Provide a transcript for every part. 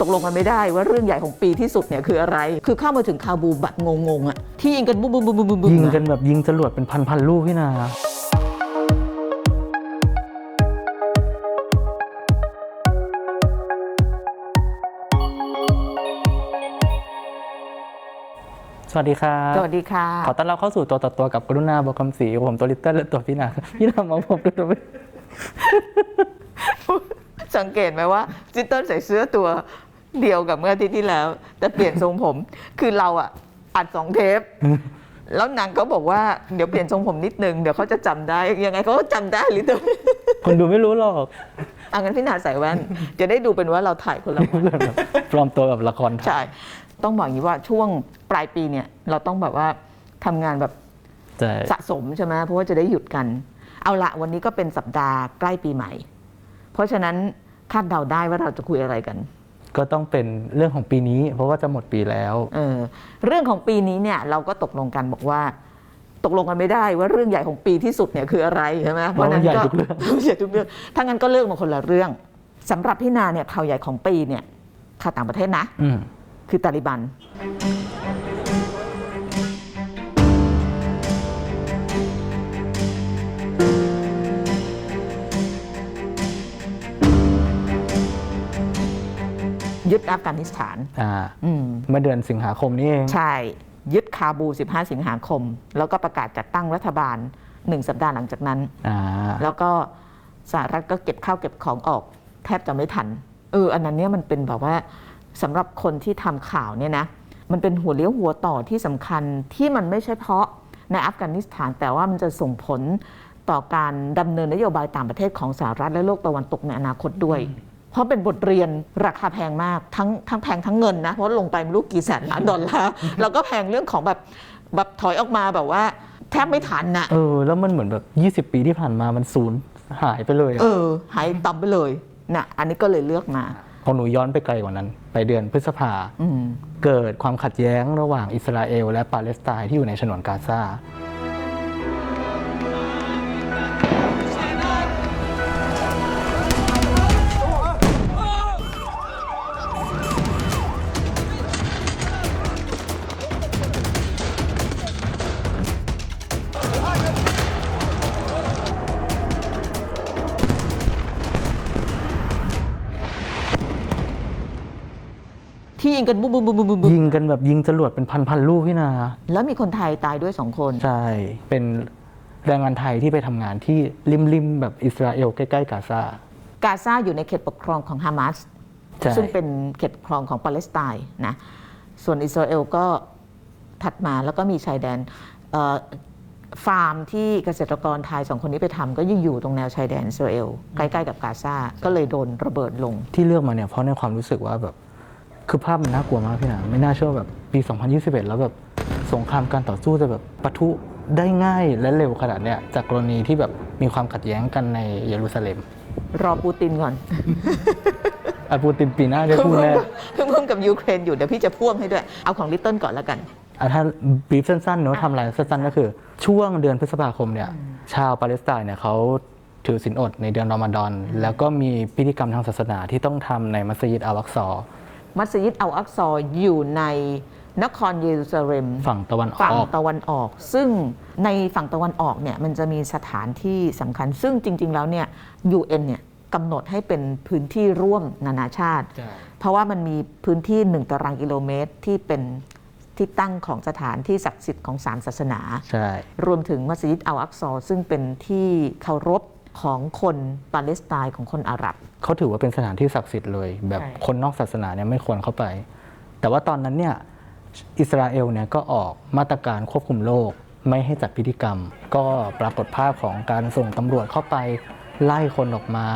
ตกลงกันไม่ได้ว่าเรื่องใหญ่ของปีที่สุดเนี่ยคืออะไร คือเข้ามาถึงคาบูแบบงงๆอะที่ยิงกันบุ้มบุ้มบุ้มบุ้มบุ้มยิงอะกันแบบยิงจรวดเป็นพันๆลูกพี่นาสวัสดีครับสวัสดีค่ะ ขอต้อนรับเข้าสู่ตัวต่อตัวกับกรุณาบอกคำศรีผมตัวลิตเติ้ลและตัวพี่นาพี่นามองผมด้วยตัวไม่สังเกตไหมว่าจิตเติ้ลใส่เสื้อตัว เดียวกับเมื่ออาทิตย์ที่แล้ว แต่เปลี่ยนทรงผม คือเราอะอัดสองเทป แล้วนางเขาบอกว่าเดี๋ยวเปลี่ยนทรงผมนิดนึงเดี๋ยวเขาจะจำได้ยังไงเขาก็จำได้ลิตเติ้ลคนดูไม่รู้หรอกอะงั้นพี่นาใส่แว่น จะได้ดูเป็นว่าเราถ่ายคนละวัน ปลอมตัวแบบละครไทย ใช่ ต้องบอกอย่างนี้ว่าช่วงปลายปีเนี่ย เราต้องแบบว่าทำงานแบบใช่สะสมใช่ไหมเพราะว่าจะได้หยุดกัน เอาละวันนี้ก็เป็นสัปดาห์ใกล้ปีใหม่ เพราะฉะนั้นคาดเดาได้ว่าเราจะคุยอะไรกัน ก็ต้องเป็นเรื่องของปีนี้ เพราะว่าจะหมดปีแล้ว เออเรื่องของปีนี้เนี่ยเราก็ตกลงกันบอกว่า ตกลงกันไม่ได้ว่าเรื่องใหญ่ของปีที่สุดเนี่ยคืออะไรใช่ไหมเพราะมันใหญ่ทุกเรื่อง ใหญ่ทุกเรื่องถ้างั้นก็เลือกมาคนละเรื่องสำหรับพี่นาเนี่ยข่าวใหญ่ของปีเนี่ยข่าวต่างประเทศนะ อืม คือตาลิบัน ยึดอัฟกานิสถานอ่าอืมเมื่อเดือนสิงหาคมนี้เองใช่ ยึดคาบู 15 สิงหาคม แล้วก็ประกาศจัดตั้งรัฐบาลหนึ่งสัปดาห์หลังจากนั้นอ่าแล้วก็สหรัฐก็เก็บข้าวเก็บของออกแทบจะไม่ทันเอออันนั้นเนี่ยมันเป็นแบบว่าสำหรับคนที่ทำข่าวเนี่ยนะมันเป็นหัวเลี้ยวหัวต่อที่สำคัญที่มันไม่ใช่เพราะในอัฟกานิสถาน แต่ว่ามันจะส่งผลต่อการดำเนินนโยบายต่างประเทศของสหรัฐและโลกตะวันตกในอนาคตด้วย เพราะเป็นบทเรียนราคาแพงมากทั้งทั้งแพงทั้งเงินนะ เพราะลงไปไม่รู้กี่แสนล้านดอลลาร์แล้วก็แพงเรื่องของแบบแบบถอยออกมาแบบว่าแทบไม่ทันนะเออ แล้วมันเหมือนแบบ 20 ปีที่ผ่านมามันสูญหายไปเลยอะเออ หายต่ำไปเลยนะอันนี้ก็เลยเลือกมา ของหนูย้อนไปไกลกว่านั้น ไปเดือนพฤษภา อืม เกิดความขัดแย้งระหว่างอิสราเอลและปาเลสไตน์ที่อยู่ในฉนวนกาซา กันบุ้มบุ้มบุ้มบุ้มบุ้มยิงกันแบบยิงจรวดเป็นพันๆลูกพี่นา แล้วมีคนไทยตายด้วยสองคน ใช่ เป็นแรงงานไทยที่ไปทำงานที่ริมๆแบบอิสราเอลใกล้ๆกาซากาซาอยู่ในเขตปกครองของฮามาสใช่ซึ่งเป็นเขตปกครองของปาเลสไตน์นะส่วนอิสราเอลก็ถัดมาแล้วก็มีชายแดนเอ่อฟาร์มที่เกษตรกรไทยสองคนนี้ไปทำก็ยังอยู่ตรงแนวชายแดนอิสราเอลใกล้ ๆ กับกาซาก็เลยโดนระเบิดลง ที่เลือกมาเนี่ยเพราะในความรู้สึกว่าแบบ คือภาพมันน่ากลัวมากพี่นาไม่น่าเชื่อว่าแบบปี 2021 แล้วแบบสงครามการต่อสู้จะแบบปะทุได้ง่ายและเร็วขนาดเนี้ยจากกรณีที่แบบมีความขัดแย้งกันในเยรูซาเล็ม รอปูตินก่อนอาปูตินปีหน้าได้พูดแน่เพิ่งพ่วงกับยูเครนอยู่เดี๋ยวพี่จะพ่วงให้ด้วย เอาของลิตเติ้ลก่อนแล้วกันอะถ้าบีฟสั้นๆเนอะทำลายสั้นๆก็คือ ช่วงเดือนพฤษภาคมเนี่ยชาวปาเลสไตน์เนี่ยเขาถือศีลอดในเดือนรอมฎอน แล้วก็มีพิธีกรรมทางศาสนาที่ต้องทำในมัสยิดอาวักซอร์ มัสยิดอัลอักซอร์อยู่ในนครเยรูซาเล็มฝั่งตะวันอฝั่งอก ตะวันออก ซึ่งในฝั่งตะวันออกเนี่ยมันจะมีสถานที่สำคัญ ซึ่งจริง ๆ แล้วเนี่ย UN เนี่ยกำหนดให้เป็นพื้นที่ร่วมนานาชาติ ใช่ เพราะว่ามันมีพื้นที่หนึ่งตารางกิโลเมตรที่เป็นที่ตั้งของสถานที่ศักดิ์สิทธิ์ของสามศาสนา ใช่ รวมถึงมัสยิดอัลอักซอร์ซึ่งเป็นที่เคารพ ของคนปาเลสไตน์ของคนอาหรับ เขาถือว่าเป็นสถานที่ศักดิ์สิทธิ์เลย แบบใช่ คนนอกศาสนาเนี่ยไม่ควรเข้าไป แต่ว่าตอนนั้นเนี่ยอิสราเอลเนี่ยก็ออกมาตรการควบคุมโรคไม่ให้จัดพิธีกรรม ก็ปรากฏภาพของการส่งตำรวจเข้าไป ไล่คนออกมา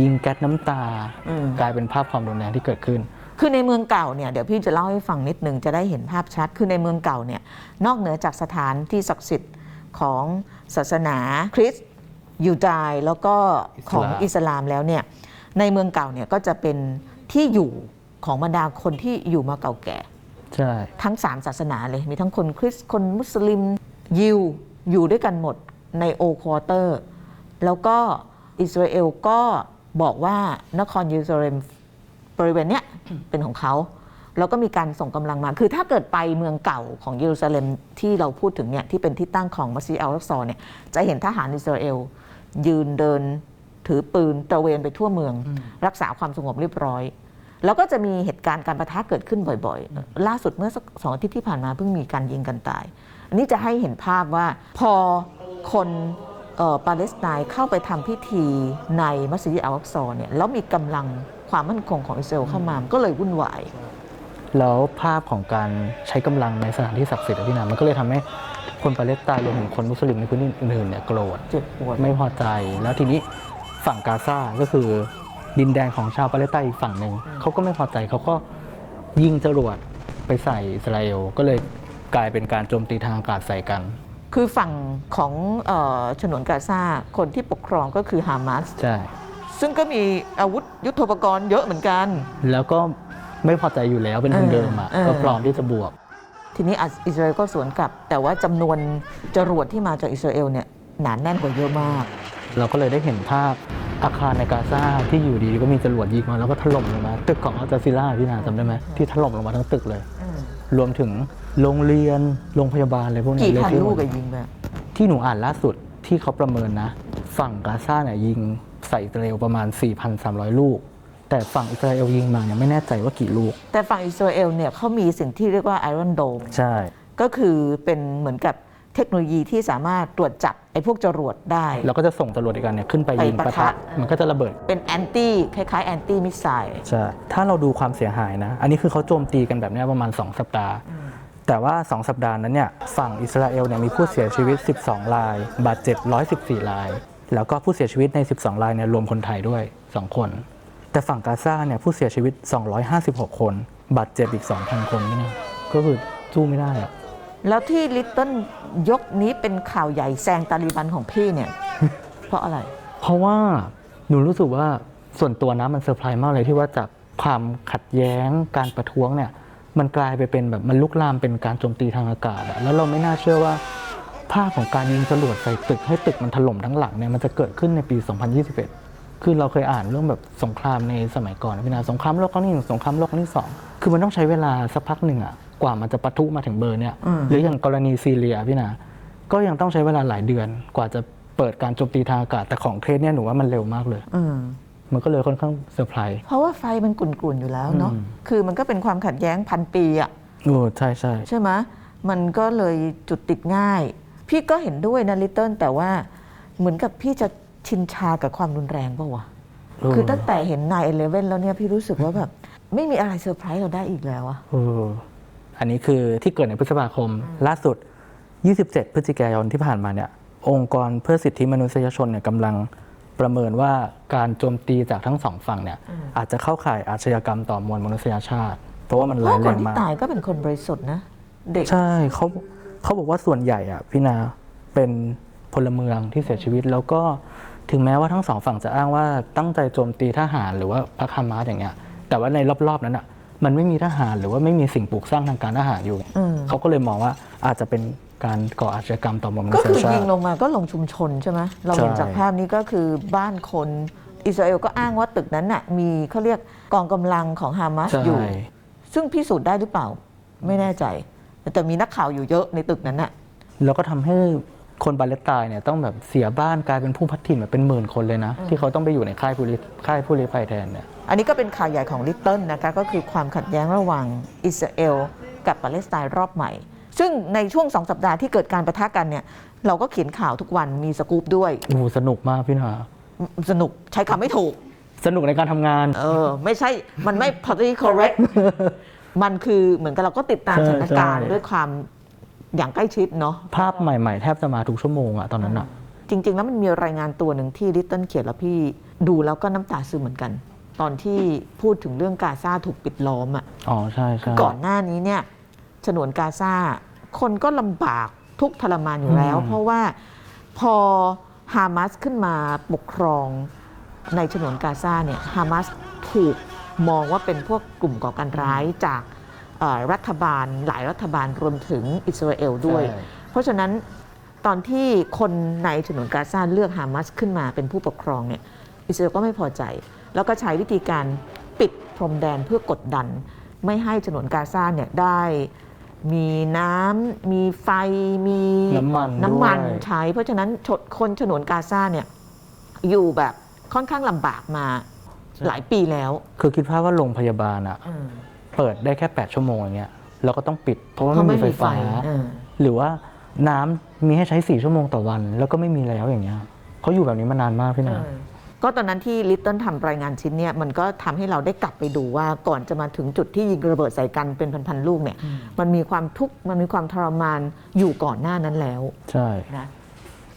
ยิงแก๊สน้ำตา อืม กลายเป็นภาพความรุนแรงที่เกิดขึ้น คือในเมืองเก่าเนี่ยเดี๋ยวพี่จะเล่าให้ฟังนิดนึงจะได้เห็นภาพชัด คือในเมืองเก่าเนี่ยนอกเหนือจากสถานที่ศักดิ์สิทธิ์ของศาสนาคริสต์ ยูดายแล้วก็ของอิอิสสลามลามแล้วเนี่ยในเมืองเก่าเนี่ยก็จะเป็นที่อยู่ของบรรดาคนที่อยู่มาเก่าแก่ใช่ทั้งสามศาสนาเลยมีทั้งคนคริสต์คนมุสลิมยิวอยู่ด้วยกันหมดในโอควอเตอร์ แล้วก็อิสราเอลก็บอกว่านครเยรูซาเล็มบริเวณเนี้ยเป็นของเขาแล้วก็มีการส่งกำลังมา คือถ้าเกิดไปเมืองเก่าของเยรูซาเล็มที่เราพูดถึงเนี่ยที่เป็นที่ตั้งของมัสยิดอัลลักซอเนี่ยจะเห็นทหารอิสราเอล ยืนเดินถือปืนตระเวนไปทั่วเมือง รักษาความสงบเรียบร้อย แล้วก็จะมีเหตุการณ์การประทะเกิดขึ้นบ่อยๆ ล่าสุดเมื่อสักสองอาทิตย์ที่ผ่านมาเพิ่งมีการยิงกันตาย อันนี้จะให้เห็นภาพว่าพอคนเอ่อปาเลสไตน์เข้าไปทำพิธีในมัสยิดอัลลักซอเนี่ยแล้วมีกำลังความมั่นคงของอิสราเอลเข้ามามันก็เลยวุ่นวาย แล้วภาพของการใช้กำลังในสถานที่ศักดิ์สิทธิ์อะพี่นามันก็เลยทำให้คนปาเลสไตน์รวมถึงคนมุสลิมในพื้นที่อื่นๆเนี่ยโกรธเจ็บปวดไม่พอใจ แล้วทีนี้ฝั่งกาซาก็คือดินแดนของชาวปาเลสไตน์อีกฝั่งหนึ่งเขาก็ไม่พอใจเขาก็ยิงจรวดไปใส่อิสราเอลก็เลยกลายเป็นการโจมตีทางอากาศใส่กัน คือฝั่งของเออฉนวนกาซาคนที่ปกครองก็คือฮามาสใช่ซึ่งก็มีอาวุธยุทโธปกรณ์เยอะเหมือนกัน แล้วก็ ไม่พอใจอยู่แล้วเป็นคนเดิมอะเออ ก็พร้อมที่จะบวก ทีนี้อิสราเอลก็สวนกลับ แต่ว่าจำนวนจรวดที่มาจากอิสราเอลเนี่ยหนาแน่นกว่าเยอะมาก เราก็เลยได้เห็นภาพอาคารในกาซาที่อยู่ดีๆก็มีจรวดยิงมาแล้วก็ถล่มลงมาตึกของอัลจาซิล่าพี่นาจำได้ไหมที่ถล่มลงมาทั้งตึกเลย รวมถึงโรงเรียนโรงพยาบาลอะไรพวกนี้กี่เลยพันที่ลูกอะยิงแบบที่หนูอ่านล่าสุดที่เขาประเมินนะ ฝั่งกาซาเนี่ยยิงใส่อิสราเอลประมาณ 4,300 ลูก แต่ฝั่งอิสราเอลยิงมาเนี่ยไม่แน่ใจว่ากี่ลูก แต่ฝั่งอิสราเอลเนี่ยเขามีสิ่งที่เรียกว่าไอรอนโดมใช่ ก็คือเป็นเหมืนกับเทคโนโลยีที่สามารถตรวจจับไอ้พวกจรวดได้ แล้วก็จะส่งจรวดอีกอันเนี่ยขึ้นไปยิงไปปะปะทะทะมันก็จะระเบิด เป็นแอนตี้คล้ายๆแอนตี้มิสไซล์ใช่ถ้าเราดูความเสียหายนะ อันนี้คือเขาโจมตีกันแบบเนี้ยประมาณ 2 สัปดาห์ แต่ว่า 2 สัปดาห์นั้นเนี่ยฝั่งอิสราเอลเนี่ยมีผู้เสียชีวิต 12 ราย บาดเจ็บ 114 ราย แล้วก็ผู้เสียชีวิตใน 12 รายเนี่ยรวมคนไทยด้วย 2 คน แต่ฝั่งกาซาเนี่ยผู้เสียชีวิต 256 คน บาดเจ็บอีก 2,000 คนนี่นะก็คือสู้ไม่ได้อะแล้วที่ลิตเติ้ลยกนี้เป็นข่าวใหญ่แซงตาลีบันของพี่เนี่ย เพราะอะไร เพราะว่าหนูรู้สึกว่าส่วนตัวนะมันเซอร์ไพรส์มากเลยที่ว่าจากความขัดแย้งการประท้วงเนี่ย มันกลายไปเป็นแบบมันลุกลามเป็นการโจมตีทางอากาศอะแล้วเราไม่น่าเชื่อว่าภาพของการยิงจรวดใส่ตึกให้ตึกมันถล่มทั้งหลังเนี่ยมันจะเกิดขึ้นในปี 2021 คือเราเคยอ่านเรื่องแบบสงครามในสมัยก่อนนะพี่นาสงครามโลกครั้งที่หนึ่งสงครามโลกครั้งที่สองคือมันต้องใช้เวลาสักพักหนึ่งอะกว่ามันจะปะทุมาถึงเบอร์เนี่ยอืมหรืออย่างกรณีซีเรียพี่นา ก็ยังต้องใช้เวลาหลายเดือน กว่าจะเปิดการโจมตีทางอากาศแต่ของเคสเนี่ยหนูว่ามันเร็วมากเลยอืมมันก็เลยค่อนข้างเซอร์ไพรส์เพราะว่าไฟมันกุ่นๆอยู่แล้วเนาะอืมคือมันก็เป็นความขัดแย้งพันปีอะโอ้ใช่ใช่ใช่ไหมมันก็เลยจุดติดง่าย พี่ก็เห็นด้วยนะลิตเติ้ลแต่ว่าเหมือนกับพี่จะ ชินชากับความรุนแรงป่าวะเออคือตั้งแต่เห็นนายเอเลเว่นแล้วเนี่ยพี่รู้สึกว่าแบบ ไม่มีอะไรเซอร์ไพรส์เราได้อีกแล้วอะเอออันนี้คือที่เกิดในพฤษภาคม ล่าสุด 27 พฤศจิกายนที่ผ่านมาเนี่ย องค์กรเพื่อสิทธิมนุษยชนเนี่ยกำลังประเมินว่าการโจมตีจากทั้งสองฝั่งเนี่ย อาจจะเข้าข่ายอาชญากรรมต่อมวลมนุษยชาติ เพราะว่ามันเพร้ายราะแรคนงที่มาก ตายก็เป็นคนบริสุทธิ์นะ เด็ก ใช่เขาเขาบอกว่าส่วนใหญ่อะพี่นาเป็นพลเมืองที่เสียชีวิตแล้วก็ ถึงแม้ว่าทั้งสองฝั่งจะอ้างว่าตั้งใจโจมตีทหารหรือว่าพรรคฮามาสอย่างเงี้ย แต่ว่าในรอบๆนั้นอะมันไม่มีทหารหรือว่าไม่มีสิ่งปลูกสร้างทางการทหารอยู่อืมเขาก็เลยมองว่าอาจจะเป็นการก่ออาชญากรรมต่อมวลมนุก็ษคืยอชายิงติลงมาก็ลงชุมชนใช่ไหมเราเห็นใช่จากภาพนี้ก็คือบ้านคนอิสราเอลก็อ้างว่าตึกนั้นน่ะมีเขาเรียกกองกำลังของฮามาสใช่อยู่ ซึ่งพิสูจน์ได้หรือเปล่าไม่แน่ใจ แต่มีนักข่าวอยู่เยอะในตึกนั้นน่ะแล้วก็ทำให้ คนปาเลสไตน์เนี่ยต้องแบบเสียบ้านกลายเป็นผู้พัดถิ่นแบบเป็นหมื่นคนเลยนะ ที่เขาต้องไปอยู่ในค่ายผู้ลี้ค่ายผู้ลี้ภัยแทนเนี่ยอันนี้ก็เป็นข่าวใหญ่ของลิตเติ้ลนะคะก็คือความขัดแย้งระหว่างอิสราเอลกับปาเลสไตน์รอบใหม่ ซึ่งในช่วงสองสัปดาห์ที่เกิดการประทะกันเนี่ยเราก็เขียนข่าวทุกวันมีสกู๊ปด้วยโอ้โหสนุกมากพี่นาสนุกใช้คำไม่ถูก สนุกในการทำงาน เออ ไม่ใช่มันไม่ politically correct มันคือเหมือนกับเราก็ติดตามใช่สถานการณ์ใช่ด้วยความ อย่างใกล้ชิดเนาะภาพใหม่ๆ แทบจะมาทุกชั่วโมงอะตอนนั้นอะจริง ๆ แล้วมันมีรายงานตัวหนึ่งที่ลิตเติ้ลเขียนแล้วพี่ดูแล้วก็น้ำตาซึมเหมือนกัน ตอนที่พูดถึงเรื่องกาซาถูกปิดล้อมอะอ๋อใช่ใช่ก่อนหน้านี้เนี่ยฉนวนกาซาคนก็ลำบากทุกข์ทรมานอยู่แล้วอืมเพราะว่าพอฮามาสขึ้นมาปกครองในฉนวนกาซาเนี่ยฮามาสถูกมองว่าเป็นพวกกลุ่มก่อการร้ายจากเอ่อ รัฐบาลหลายรัฐบาลรวมถึงอิสราเอลด้วยใช่เพราะฉะนั้นตอนที่คนในฉนวนกาซาเลือกฮามาสขึ้นมาเป็นผู้ปกครองเนี่ยอิสราเอลก็ไม่พอใจ แล้วก็ใช้วิธีการปิดพรมแดนเพื่อกดดัน ไม่ให้ฉนวนกาซาเนี่ยได้มีน้ำมีไฟมีน้ำมันน้ำมันด้วยใช้ เพราะฉะนั้นชนคนฉนวนกาซาเนี่ยอยู่แบบค่อนข้างลำบากมาหลายปีแล้ว คือคิดภาพว่าโรงพยาบาลอะ เปิดได้แค่ 8 ชั่วโมงอย่างเงี้ยแล้วก็ต้องปิด เพราะว่าเพราะไม่ไม่มีไฟมีไฟฟ้าเออหรือว่าน้ำมีให้ใช้ 4 ชั่วโมงต่อวัน แล้วก็ไม่มีแล้วอย่างเงี้ยเขาอยู่แบบนี้มานานมากพี่นาก็ตอนนั้นที่ลิตเติ้ลทำรายงานชิ้นเนี่ยมันก็ทำให้เราได้กลับไปดูว่าก่อนจะมาถึงจุดที่ยิงระเบิดใส่กันเป็นพันๆลูกเนี่ย มันมีความทุกข์มันมีความทรมานอยู่ก่อนหน้านั้นแล้ว ใช่นะ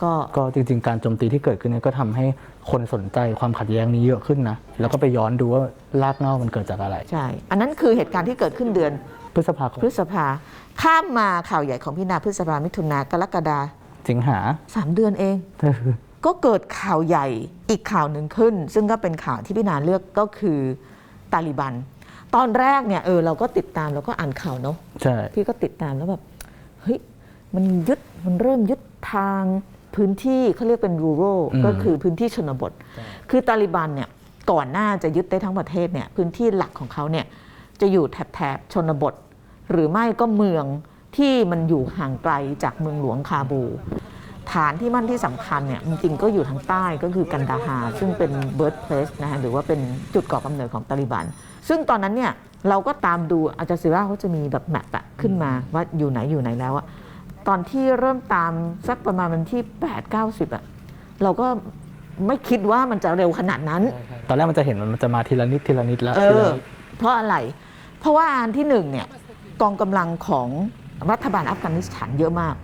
ก็ก็จริง ๆ การโจมตีที่เกิดขึ้นเนี่ยก็ทำให้ คนสนใจความขัดแย้งนี้เยอะขึ้นนะ แล้วก็ไปย้อนดูว่ารากเหง้ามันเกิดจากอะไร ใช่ อันนั้นคือเหตุการณ์ที่เกิดขึ้นเดือนพฤษภาคมพฤษภา ข้ามมาข่าวใหญ่ของพี่นาพฤษภามิถุนากรกฎาสิงหาสามเดือนเอง ก็เกิดข่าวใหญ่อีกข่าวหนึ่งขึ้น ซึ่งก็เป็นข่าวที่พี่นาเลือกก็คือตาลิบัน ตอนแรกเนี่ยเออเราก็ติดตามเราก็อ่านข่าวเนาะใช่พี่ก็ติดตามแล้วแบบเฮ้ยมันยึดมันเริ่มยึดทาง พื้นที่เขาเรียกเป็นรูโรอืมก็คือพื้นที่ชนบท คือตาลิบันเนี่ยก่อนหน้าจะยึดได้ทั้งประเทศเนี่ยพื้นที่หลักของเขาเนี่ยจะอยู่แถบแถบชนบท หรือไม่ก็เมืองที่มันอยู่ห่างไกลจากเมืองหลวงคาบู ฐานที่มั่นที่สำคัญเนี่ยจริงๆก็อยู่ทางใต้ก็คือกันดาฮาร์ซึ่งเป็น birth place นะฮะหรือว่าเป็นจุดก่อกำเนิดของตาลิบัน ซึ่งตอนนั้นเนี่ยเราก็ตามดูอาจารย์ซิราเขาจะมีแบบแมปอะขึ้นมาว่าอยู่ไหนอยู่ไหนแล้วอะ ตอนที่เริ่มตามสักประมาณวันที่ 8 90อะเราก็ไม่คิดว่ามันจะเร็วขนาดนั้น ตอนแรกมันจะเห็นมันจะมาทีละนิดทีละนิดแล้วเอทีละอ นิดเพราะอะไร เพราะว่าอันที่หนึ่งเนี่ยกองกำลังของรัฐบาลอัฟกานิสถานเยอะมาก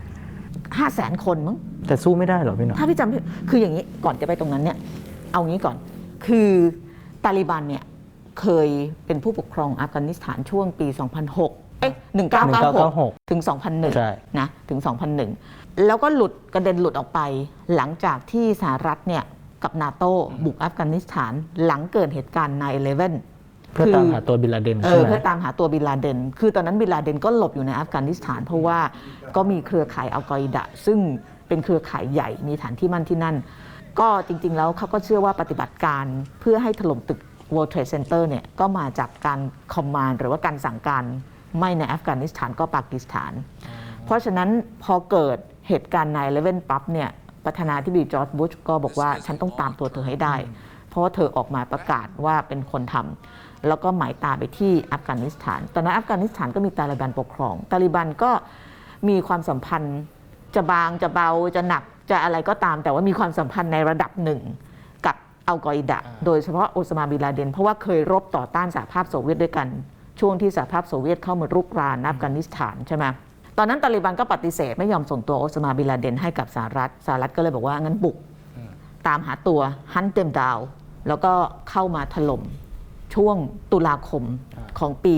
5 0 0แสนคนมั้ง แต่สู้ไม่ได้เหรอพี่หนอถ้าพี่จำไม่คืออย่างนี้ก่อนจะไปตรงนั้นเนี่ย เอางี้ก่อน คือตาลิบันเนี่ยเคยเป็นผู้ปกครองอัฟกานิสถานช่วงปี 2006 เอ๊ะ1996 ถึง ใช่ 2001 นะ ถึง 2001 แล้วก็หลุดกระเด็นหลุดออกไป หลังจากที่สหรัฐเนี่ย กับนาโตบุกอัฟกานิสถาน หลังเกิดเหตุการณ์9 11 เพื่อตามหาตัวบินลาเดนเอใช่อไหม เพื่อตามหาตัวบินลาเดน คือตอนนั้นบินลาเดนก็หลบอยู่ในอัฟกานิสถาน เพราะว่าก็มีเครือข่ายอัลกออิดะซึ่งเป็นเครือข่ายใหญ่มีฐานที่มั่นที่นั่น ก็จริงๆแล้วเขาก็เชื่อว่าปฏิบัติการเพื่อให้ถล่มตึก World Trade Center เนี่ยก็มาจากการคอมมานด์หรือว่าการสั่งการ ไม่ในอัฟกานิสถานก็ปากีสถาน เพราะฉะนั้นพอเกิดเหตุการณ์9 11ปั๊บเนี่ยประธานาธิบดีจอร์จบุชก็บอกว่าฉันต้องตามตัวเธอให้ได้ เพราะว่าเธอออกมาประกาศว่าเป็นคนทำแล้วก็หมายตาไปที่อัฟกานิสถาน ตอนนั้นอัฟกานิสถานก็มีตาลิบันปกครอง ตาลิบันก็มีความสัมพันธ์จะบางจะเบาจะหนักจะอะไรก็ตาม แต่ว่ามีความสัมพันธ์ในระดับหนึ่งกับอัลกออิดะ โดยเฉพาะโอซามาบินลาเดน เพราะว่าเคยรบต่อต้านสหภาพโซเวียตด้วยกัน ช่วงที่สหภาพโซเวียตเข้ามารุกรานอัฟกานิสถานใช่ไหมตอนนั้นตาลิบันก็ปฏิเสธไม่ยอมส่งตัวโอซามาบินลาเดนให้กับสหรัฐสหรัฐก็เลยบอกว่างั้นบุกตามหาตัวฮันเต็มดาวแล้วก็เข้ามาถล่มช่วงตุลาคมของปี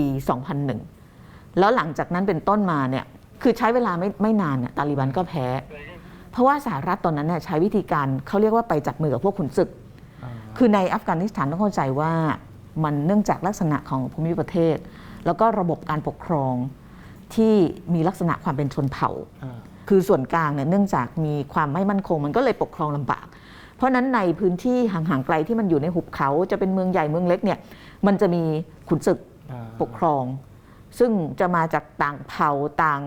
2001 แล้วหลังจากนั้นเป็นต้นมาเนี่ยคือใช้เวลาไม่ไม่นานเนี่ยตาลิบันก็แพ้ เพราะว่าสหรัฐตอนนั้นเนี่ยใช้วิธีการเขาเรียกว่าไปจับมือกับพวกขุนศึก คือในอัฟกานิสถานต้องเข้าใจว่า มันเนื่องจากลักษณะของภูมิประเทศ แล้วก็ระบบการปกครองที่มีลักษณะความเป็นชนเผ่า คือส่วนกลางเนี่ยเนื่องจากมีความไม่มั่นคง มันก็เลยปกครองลำบาก เพราะฉะนั้นในพื้นที่ห่างๆไกลที่มันอยู่ในหุบเขาจะเป็นเมืองใหญ่เมืองเล็กเนี่ยมันจะมีขุนศึกปกครอง ซึ่งจะมาจากต่างเผ่าต่าง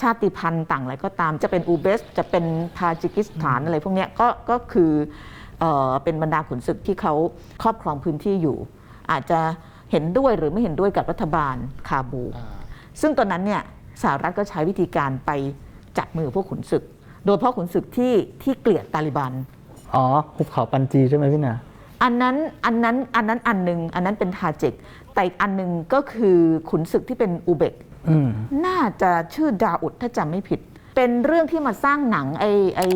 ชาติพันธุ์ต่างอะไรก็ตามจะเป็นอูเบส จะเป็นทาจิกิสถานอะไรพวกเนี้ยก็ก็คือเออเป็นบรรดาขุนศึกที่เขาครอบครองพื้นที่อยู่ อาจจะเห็นด้วยหรือไม่เห็นด้วยกับรัฐบาลคาบู ซึ่งตอนนั้นเนี่ยสหรัฐก็ใช้วิธีการไปจับมือพวกขุนศึก โดยเฉพาะขุนศึกที่ที่เกลียดตาลิบัน อ๋อหุบเขาปันจีใช่ไหมพี่นาอันนั้นอันนั้นอันนั้นอันหนึ่งอันนั้นเป็นทาจิก แต่อีกอันหนึ่งก็คือขุนศึกที่เป็นอุเบกอืมน่าจะชื่อดาอุดถ้าจำไม่ผิด เป็นเรื่องที่มาสร้างหนังไอ้ไอ้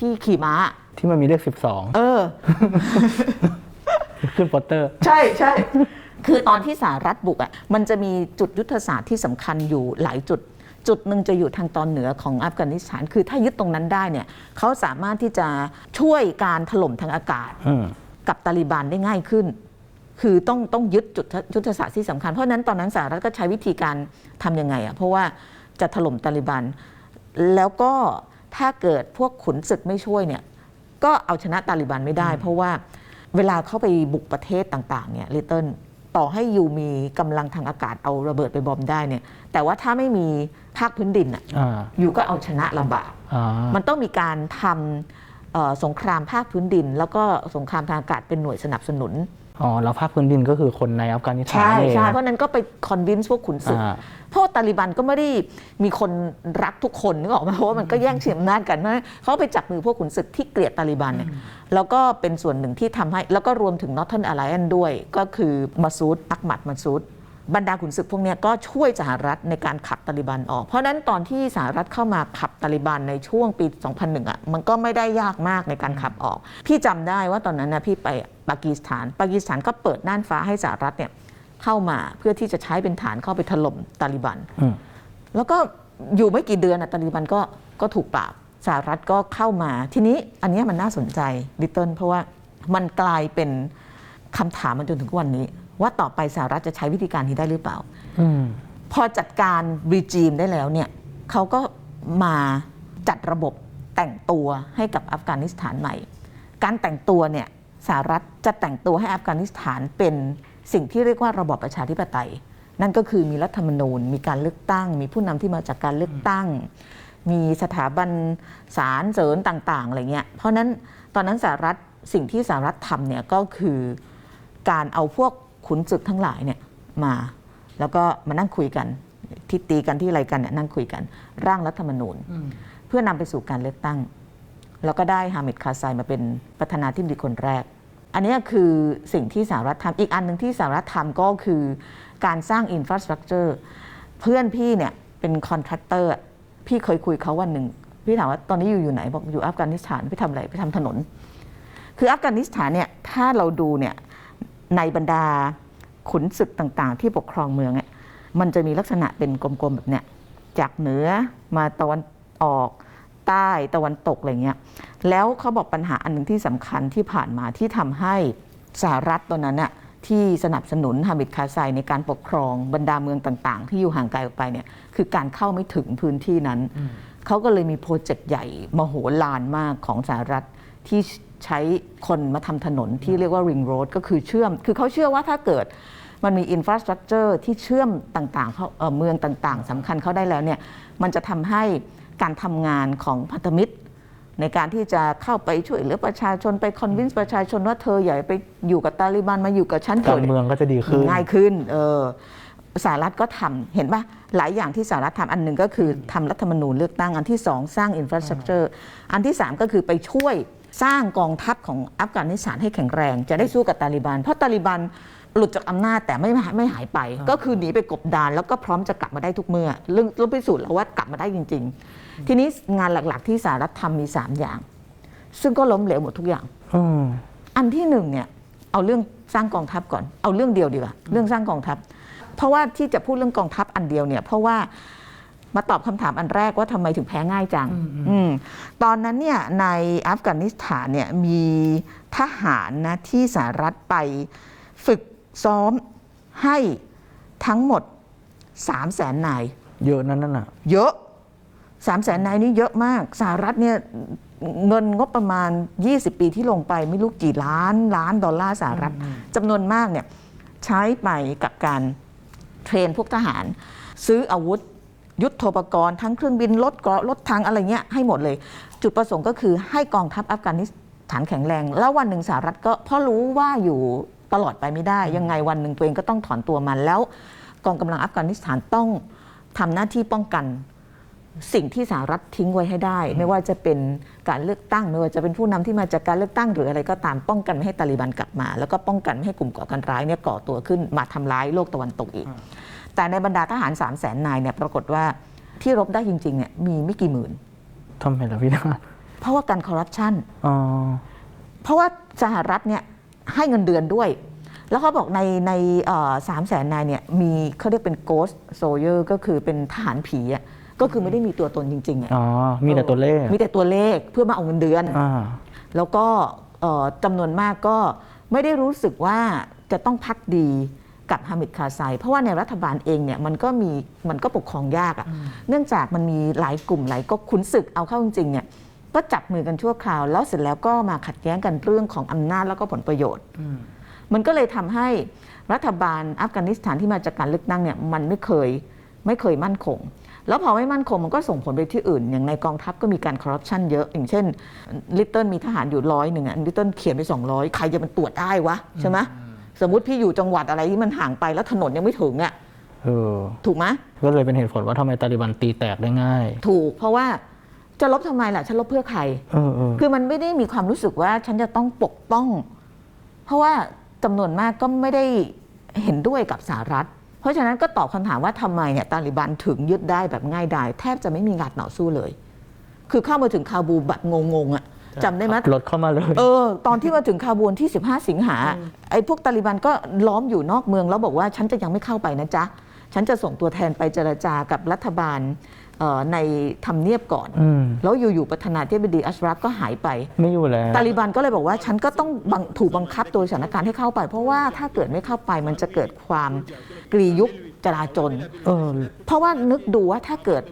ที่ขี่ม้า ที่มันมีเลขเออ12 ขึ้นโปสเตอร์ ใช่ใช่คือตอนที่สหรัฐบุกอะมันจะมีจุดยุทธศาสตร์ที่สำคัญอยู่หลายจุด จุดหนึ่งจะอยู่ทางตอนเหนือของอัฟกานิสถาน คือถ้ายึดตรงนั้นได้เนี่ยเขาสามารถที่จะช่วยการถล่มทางอากาศอืมกับตาลิบันได้ง่ายขึ้น คือต้องต้องยึดจุดยุทธศาสตร์ที่สำคัญ เพราะฉะนั้นตอนนั้นสหรัฐก็ใช้วิธีการทำยังไงอะเพราะว่าจะถล่มตาลิบัน แล้วก็ถ้าเกิดพวกขุนศึกไม่ช่วยเนี่ยก็เอาชนะตาลิบันไม่ได้ เพราะว่า เวลาเข้าไปบุกประเทศต่างๆเนี่ยลิตเติ้ลต่อให้อยู่มีกำลังทางอากาศเอาระเบิดไปบอมได้เนี่ย แต่ว่าถ้าไม่มีภาคพื้นดินอะอ่าอยู่ก็เอาชนะลำบากอ่ามันต้องมีการทำเอ่อสงครามภาคพื้นดิน แล้วก็สงครามทางอากาศเป็นหน่วยสนับสนุน อ๋อแล้วภาคพื้นดินก็คือคนในอัฟกานิสถานใช่เอง ใช่เพราะนั้นก็ไปคอนวินส์พวกขุนศึกอ่า เพราะว่าตาลิบันก็ไม่ได้มีคนรักทุกคนนึกออกไหมาเพราะว่ามันก็แย่งชิงอำนาจกันนะเขาไปจับมือพวกขุนศึกที่เกลียดตาลิบันเนี่ยแล้วก็เป็นส่วนหนึ่งที่ทำให้แล้วก็รวมถึง Northern Alliance ด้วย ก็คือมาซูดอักมัดมาซูดบรรดาขุนศึกพวกเนี้ยก็ช่วยสหรัฐในการขับตาลิบันออก เพราะฉะนั้นตอนที่สหรัฐเข้ามาขับตาลิบันในช่วงปี 2001อะมันก็ไม่ได้ยากมากในการขับออก พี่จำได้ว่าตอนนั้นนะพี่ไป ปากีสถาน ปากีสถานก็เปิดน่านฟ้าให้สหรัฐเนี่ยเข้ามาเพื่อที่จะใช้เป็นฐานเข้าไปถล่มตาลิบันอืมแล้วก็อยู่ไม่กี่เดือนอะตาลิบันก็ก็ถูกปราบสหรัฐก็เข้ามา ทีนี้อันเนี้ยมันน่าสนใจลิตเติ้ลเพราะว่ามันกลายเป็นคำถามมาจนถึงทุกวันนี้ ว่าต่อไปสหรัฐจะใช้วิธีการนี้ได้หรือเปล่าอืมพอจัดการรีจีมได้แล้วเนี่ยเขาก็มาจัดระบบแต่งตัวให้กับอัฟกานิสถานใหม่ การแต่งตัวเนี่ย สหรัฐจะแต่งตัวให้อัฟกานิสถานเป็นสิ่งที่เรียกว่าระบอบประชาธิปไตย นั่นก็คือมีรัฐธรรมนูญ มีการเลือกตั้ง มีผู้นำที่มาจากการเลือกตั้ง มีสถาบันศาลเสริญต่างๆอะไรเงี้ยเพราะนั้นตอนนั้นสหรัฐสิ่งที่สหรัฐทำเนี่ยก็คือการเอาพวกขุนศึกทั้งหลายเนี่ยมา แล้วก็มานั่งคุยกันที่ตีกันที่อะไรกันเนี่ยนั่งคุยกัน ร่างรัฐธรรมนูญ เพื่อนำไปสู่การเลือกตั้ง แล้วก็ได้ฮามิดคาไซมาเป็นประธานาธิบดีคนแรก อันนี้คือสิ่งที่สหรัฐทำอีกอันหนึ่งที่สหรัฐทำก็คือการสร้างอินฟราสตรักเจอร์เพื่อนพี่เนี่ยเป็นคอนแทคเตอร์พี่เคยคุยเขาวันหนึ่งพี่ถามว่าตอนนี้อยู่อยู่ไหนบอกอยู่อัฟกานิสถานพี่ทำอะไรพี่ทำถนน คืออัฟกานิสถานเนี่ยถ้าเราดูเนี่ยในบรรดาขุนศึกต่างๆ ที่ปกครองเมืองเนี่ยมันจะมีลักษณะเป็นกลมๆแบบเนี้ยจากเหนือมาตะวันออก ใต้ตะวันตกอะไรเงี้ยแล้วเขาบอกปัญหาอันหนึ่งที่สำคัญที่ผ่านมาที่ทำให้สหรัฐตอนนั้นน่ะที่สนับสนุนฮามิดคาไซในการปกครองบรรดาเมืองต่างๆ ที่อยู่ห่างไกลออกไปเนี่ยคือการเข้าไม่ถึงพื้นที่นั้นเขาก็เลยมีโปรเจกต์ใหญ่มโหฬารมากของสหรัฐที่ใช้คนมาทำถนนที่เรียกว่า Ring Road ก็คือเชื่อม คือเขาเชื่อว่าถ้าเกิดมันมีอินฟราสตรักเจอร์ที่เชื่อมต่างๆเาเอ่อเมืองต่างๆสำคัญเขาได้แล้วเนี่ยมันจะทำให้ การทำงานของพันธมิตร ในการที่จะเข้าไปช่วยเหลือประชาชนไปคอนวินส์ประชาชนว่าเธออย่าไปอยู่กับตาลิบันมาอยู่กับฉันเถการอะเมืองก็จะดีขึ้นง่ายขึ้นเออสหรัฐก็ทำเห็นปะหลายอย่างที่สหรัฐทำอันหนึ่งก็คือทำรัฐธรรมนูญเลือกตั้งอันที่สองสร้างอินฟราสตรักเจอร์อันที่สามก็คือไปช่วยสร้างกองทัพของอัฟกานิสถานให้แข็งแรง จะได้สู้กับตาลิบัน เพราะตาลิบัน หลุดจากอำนาจแต่ไม่ไม่หายไป ก็คือหนีไปกบดานแล้วก็พร้อมจะกลับมาได้ทุกเมื่อเรื่องเรื่องพิสูจน์แล้วว่ากลับมาได้จริง ๆ ทีนี้งานหลักๆ ที่สหรัฐทำมีสามอย่าง ซึ่งก็ล้มเหลวหมดทุกอย่างอืมอันที่หนึ่งเนี่ยเอาเรื่องสร้างกองทัพก่อน เอาเรื่องเดียวดีกว่าเรื่องสร้างกองทัพ เพราะว่าที่จะพูดเรื่องกองทัพอันเดียวเนี่ย เพราะว่ามาตอบคำถามอันแรกว่าทำไมถึงแพ้ง่ายจังอืมตอนนั้นเนี่ยในอัฟกานิสถานเนี่ยมีทหารนะที่สหรัฐไปฝึก ซ้อมให้ทั้งหมด3 0 0แสนนาย เยอะนั่นน่ะ เยอะสามแสนนายนี่เยอะมากสหรัฐเนี่ยเงินงบประมาณ 20 ปีที่ลงไปไม่รู้กี่ล้านล้านดอลลาร์สหรัฐจำนวนมากเนี่ยใช้ไปกับการเทรนพวกทหาร ซื้ออาวุธ ยุทโธปกรณ์ทั้งเครื่องบินรถเกราะรถถังอะไรเงี้ยให้หมดเลย จุดประสงค์ก็คือให้กองทัพอัฟกานิสถานแข็งแรง แล้ววันหนึ่งสหรัฐก็เพราะรู้ว่าอยู่ ตลอดไปไม่ได้ ยังไงวันหนึ่งตัวเองก็ต้องถอนตัวมันแล้ว กองกำลังอัฟกานิสถานต้องทำหน้าที่ป้องกัน สิ่งที่สหรัฐทิ้งไว้ให้ได้ ไม่ว่าจะเป็นการเลือกตั้งไม่ว่าจะเป็นผู้นำที่มาจากการเลือกตั้งหรืออะไรก็ตามป้องกันไม่ให้ตาลิบันกลับมา แล้วก็ป้องกันไม่ให้กลุ่มก่อการร้ายเนี่ยก่อตัวขึ้นมาทำร้ายโลกตะวันตกอีก แต่ในบรรดาทหาร3 0 0แสนนายเนี่ยปรากฏว่าที่รบได้จริงๆเนี่ยมีไม่กี่หมื่น ทำไมล่ะพี่นาฏเพราะว่าการคอร์รัปชัน อ๋อ เพราะว่าสหรัฐเนี่ย ให้เงินเดือนด้วย แล้วเขาบอกในในสามแสนนายเนี่ยมีเขาเรียกเป็น ghost soldier ก็คือเป็นทหารผีอะก็คือไม่ได้มีตัวตนจริงๆอะอ๋อมีแต่ตัวเลข มีแต่ตัวเลขเพื่อมาเอาเงินเดือนอ่าแล้วก็เอ่อจำนวนมากก็ไม่ได้รู้สึกว่าจะต้องพักดีกับฮามิดคาไซ เพราะว่าในรัฐบาลเองเนี่ยมันก็มีมันก็ปกครองยากอะ่ะ เนื่องจากมันมีหลายกลุ่มหลายก็ขุนศึกเอาเข้าจริงๆเนี่ย ก็จับมือกันชั่วคราว แล้วเสร็จแล้วก็มาขัดแย้งกันเรื่องของอำนาจแล้วก็ผลประโยชน์ มันก็เลยทำให้รัฐบาลอัฟกานิสถานที่มาจากการเลือกตั้งเนี่ยมันไม่เคยไม่เคยมั่นคง แล้วพอไม่มั่นคงมันก็ส่งผลไปที่อื่น อย่างในกองทัพก็มีการคอร์รัปชันเยอะ อย่างเช่น ลิตเติ้ลมีทหารอยู่ร้อยหนึ่งอะลิตเติ้ลเขียนไป 200 ใครจะมันตรวจได้วะใช่ไหมสมมติพี่อยู่จังหวัดอะไรที่มันห่างไปแล้วถนนยังไม่ถึงอะเออถูกไหมก็เลยเป็นเหตุผลว่าทำไมตาลิบันตีแตกได้ง่าย ถูกเพราะว่า จะลบทำไมล่ะฉันลบเพื่อใครเออเออคือมันไม่ได้มีความรู้สึกว่าฉันจะต้องปกป้อง เพราะว่าจำนวนมากก็ไม่ได้เห็นด้วยกับสหรัฐ เพราะฉะนั้นก็ตอบคำถามว่าทำไมเนี่ยตาลิบันถึงยึดได้แบบง่ายดายแทบจะไม่มีการต่อสู้เลย คือเข้ามาถึงคาบูแบบงงๆอะ่ะจำได้ไหมรถเข้ามาเลย เออ ตอนที่มาถึงคาบูลที่ 15 สิงหา ไอ้พวกตาลิบันก็ล้อมอยู่นอกเมืองแล้วบอกว่าฉันจะยังไม่เข้าไปนะจ๊ะ ฉันจะส่งตัวแทนไปเจรจากับรัฐบาลเอ่อ ในทำเนียบก่อนอืมแล้วอยู่ๆประธานาธิบดีอัชรัฟก็หายไปไม่อยู่แล้วตาลิบันก็เลยบอกว่าฉันก็ต้องบังถูกบังคับโดยสถานการณ์ให้เข้าไป เพราะว่าถ้าเกิดไม่เข้าไปมันจะเกิดความกรียุคจราจนเออเพราะว่านึกดูว่าถ้าเกิด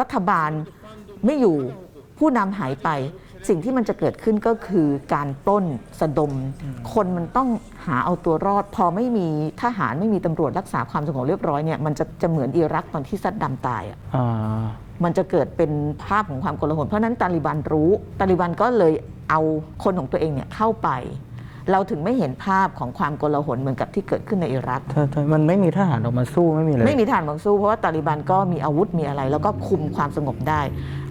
รัฐบาลไม่อยู่ผู้นำหายไป สิ่งที่มันจะเกิดขึ้นก็คือการปล้นสะดม คนมันต้องหาเอาตัวรอด พอไม่มีทหารไม่มีตำรวจรักษาความสงบเรียบร้อยเนี่ยมันจะจะเหมือนอิรักตอนที่ซัดดัมตายอะอ่ามันจะเกิดเป็นภาพของความโกลาหลเพราะฉะนั้นตาลิบันรู้ตาลิบันก็เลยเอาคนของตัวเองเนี่ยเข้าไป เราถึงไม่เห็นภาพของความโกลาหลเหมือนกับที่เกิดขึ้นในอิรัก ใช่ใช่มันไม่มีทหารออกมาสู้ไม่มีเลยไม่มีทหารบังสู้เพราะว่าตาลิบันก็มีอาวุธมีอะไร แล้วก็คุมความสงบได้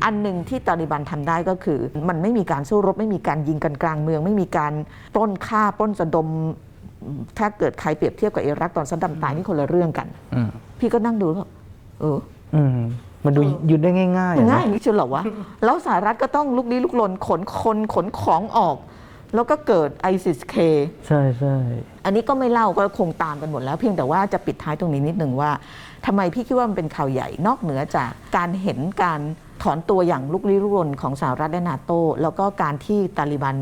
อันหนึ่งที่ตาลิบันทำได้ก็คือ มันไม่มีการสู้รบ ไม่มีการยิงกันกลางเมือง ไม่มีการปล้นฆ่าปล้นสะดม ถ้าเกิดใครเปรียบเทียบกับอิรักตอนซัดดัมตายนี่คนละเรื่องกัน อืม พี่ก็นั่งดูแล้วก็เออ อืมมันดูยืนได้ง่ายๆอะง่ายนะ อย่างนี้เชียวเหรอวะ แล้วสหรัฐก็ต้องลุกลี้ลุกลนขนคนขนของออก แล้วก็เกิด ISIS K ใช่ใช่อันนี้ก็ไม่เล่าก็คงตามกันหมดแล้ว เพียงแต่ว่าจะปิดท้ายตรงนี้นิดหนึ่งว่าทำไมพี่คิดว่ามันเป็นข่าวใหญ่นอกเหนือจากการเห็นการถอนตัวอย่างลุกลี้ลุกลนของสหรัฐและนาโต แล้วก็การที่ตาลิบัน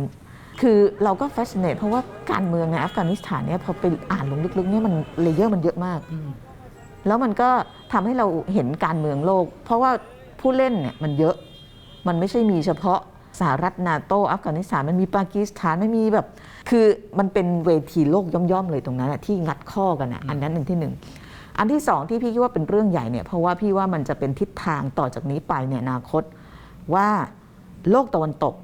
คือเราก็ fascinate เพราะว่าการเมืองในอัฟกานิสถานเนี่ยพอไปอ่านลงลึกๆเนี่ยมันเลเยอร์มันเยอะมาก แล้วมันก็ทำให้เราเห็นการเมืองโลก เพราะว่าผู้เล่นเนี่ยมันเยอะ มันไม่ใช่มีเฉพาะ สหรัฐนาโตอัฟกานิสถานมันมีปากีสถานไม่มีแบบ คือมันเป็นเวทีโลกย่อมๆเลยตรงนั้นอะที่งัดข้อกันอะอันนั้นหนึ่งที่หนึ่งอันที่สองที่พี่คิดว่าเป็นเรื่องใหญ่เนี่ยเพราะว่าพี่ว่ามันจะเป็นทิศทางต่อจากนี้ไปเนี่ยอนาคต ว่าโลกตะวันตก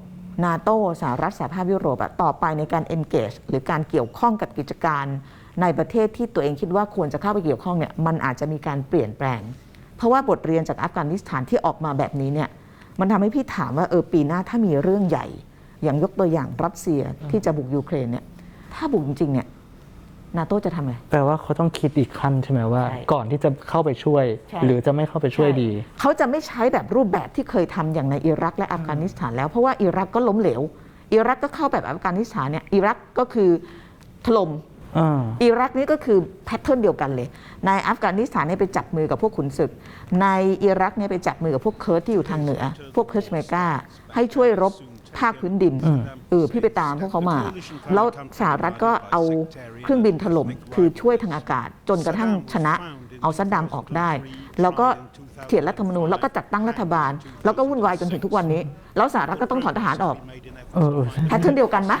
นาโตสหรัฐสหภาพยุโรปอะต่อไปในการ engage หรือการเกี่ยวข้องกับกิจการในประเทศที่ตัวเองคิดว่าควรจะเข้าไปเกี่ยวข้องเนี่ยมันอาจจะมีการเปลี่ยนแปลง เพราะว่าบทเรียนจากอัฟกานิสถานที่ออกมาแบบนี้เนี่ย มันทำให้พี่ถามว่าเออปีหน้าถ้ามีเรื่องใหญ่ อย่างยกตัวอย่างรัสเซียที่จะบุกยูเครนเนี่ย ถ้าบุกจริงๆเนี่ยนาโตจะทำไงแปลว่าเขาต้องคิดอีกขั้นใช่ไหมว่าใช่ก่อนที่จะเข้าไปช่วยใช่หรือจะไม่เข้าไปช่วยดี เขาจะไม่ใช้แบบรูปแบบที่เคยทำอย่างในอิรักและอัฟกานิสถานแล้วเพราะว่าอิรักก็ล้มเหลวอิรักก็เข้าแบบอัฟกานิสถานเนี่ยอิรักก็คือถล่ม อ่าอิรักนี่ก็คือแพทเทิร์นเดียวกันเลย ในอัฟกานิสถานเนี่ยไปจับมือกับพวกขุนศึก ในอิรักเนี่ยไปจับมือกับพวกเคิร์ดที่อยู่ทางเหนือ พวกเพชเมกาให้ช่วยรบภาคพื้นดินอืมเออพี่ไปตามพวกเขามา แล้วสหรัฐก็เอาเครื่องบินถล่มคือช่วยทางอากาศ จนกระทั่งชนะเอาซัดดัมออกได้ แล้วก็เขียนรัฐธรรมนูญแล้วก็จัดตั้งรัฐบาล แล้วก็วุ่นวายจนถึงทุกวันนี้ แล้วสหรัฐก็ต้องถอนทหารออกเออเออใช่แพทเทิร์นเดียวกันไหม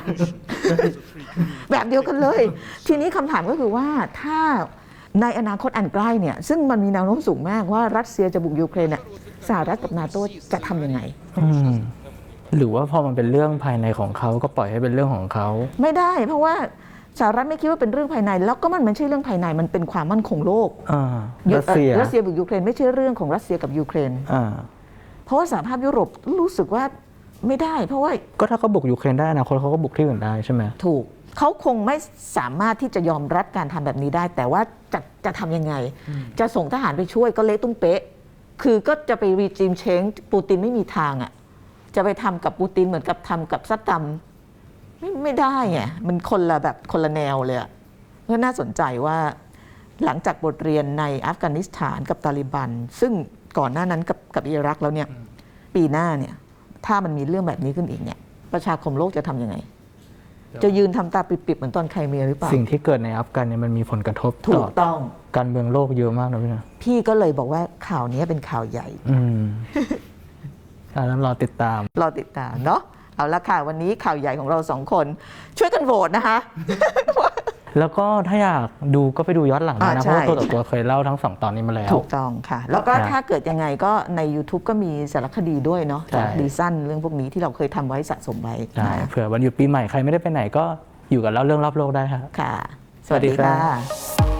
แบบเดียวกันเลย ทีนี้คำถามก็คือว่าถ้าในอนาคตอันใกล้เนี่ยซึ่งมันมีแนวโน้มสูงมากว่ารัสเซียจะบุกยูเครนเนี่ยสหรัฐกับนาโตจะทำยังไงอืมหรือว่าพอมันเป็นเรื่องภายในของเขาก็ปล่อยให้เป็นเรื่องของเขาไม่ได้ เพราะว่าสหรัฐไม่คิดว่าเป็นเรื่องภายใน แล้วก็มันไม่ใช่เรื่องภายในมันเป็นความมั่นคงโลกอ่ารัสเซียรัสเซียบุกยูเครนไม่ใช่เรื่องของรัสเซียกับยูเครนอ่าเพราะว่าสหภาพยุโรปรู้สึกว่าไม่ได้ เพราะว่าก็ถ้าเขาบุกยูเครนได้อนะคนเขาก็บุกที่อื่นได้ใช่ไหมถูก เขาคงไม่สามารถที่จะยอมรับการทำแบบนี้ได้ แต่ว่าจะจะทำยังไง จะส่งทหารไปช่วยก็เละตุ้มเป๊ะ คือก็จะไปรีจิมเชงปูตินไม่มีทางอะ่ะจะไปทำกับปูตินเหมือนกับทำกับซัดดัมไม่ไม่ได้ไงมันคนละแบบคนละแนวเลยอะก็น่าสนใจว่าหลังจากบทเรียนในอัฟกานิสถานกับตาลิบัน ซึ่งก่อนหน้านั้นกับกับอิรักแล้วเนี่ยปีหน้าเนี่ยถ้ามันมีเรื่องแบบนี้ขึ้นอีกเนี่ยประชาคมโลกจะทำยังไง จะยืนทำตาปิบๆเหมือนตอนไครเมียหรือเปล่า สิ่งที่เกิดในอัฟกันเนี่ยมันมีผลกระทบถูต่อกต้องการเมืองโลกเยอะมากนะพี่นะพี่ก็เลยบอกว่าข่าวนี้เป็นข่าวใหญ่ อืมอ่านั้นรอติดตาม รอติดตามเนาะเอาละค่ะ วันนี้ข่าวใหญ่ของเราสองคน ช่วยกันโหวตนะคะ แล้วก็ถ้าอยากดูก็ไปดูย้อนหลังได้อ่านะใช่เพราะว่าตัวต่อตัวเคยเล่าทั้งสองตอนนี้มาแล้ว ถูกต้องค่ะ แล้วก็ครับถ้าเกิดยังไงก็ใน YouTube ก็มีสารคดีด้วยเนาะใช่จากดีสั้นเรื่องพวกนี้ที่เราเคยทำไว้สะสมไว้ใช่นะเผื่อวันหยุดปีใหม่ใครไม่ได้ไปไหนก็อยู่กับเล่าเรื่องรอบโลกได้ครับ ค่ะ สวัสดีครับค่ะ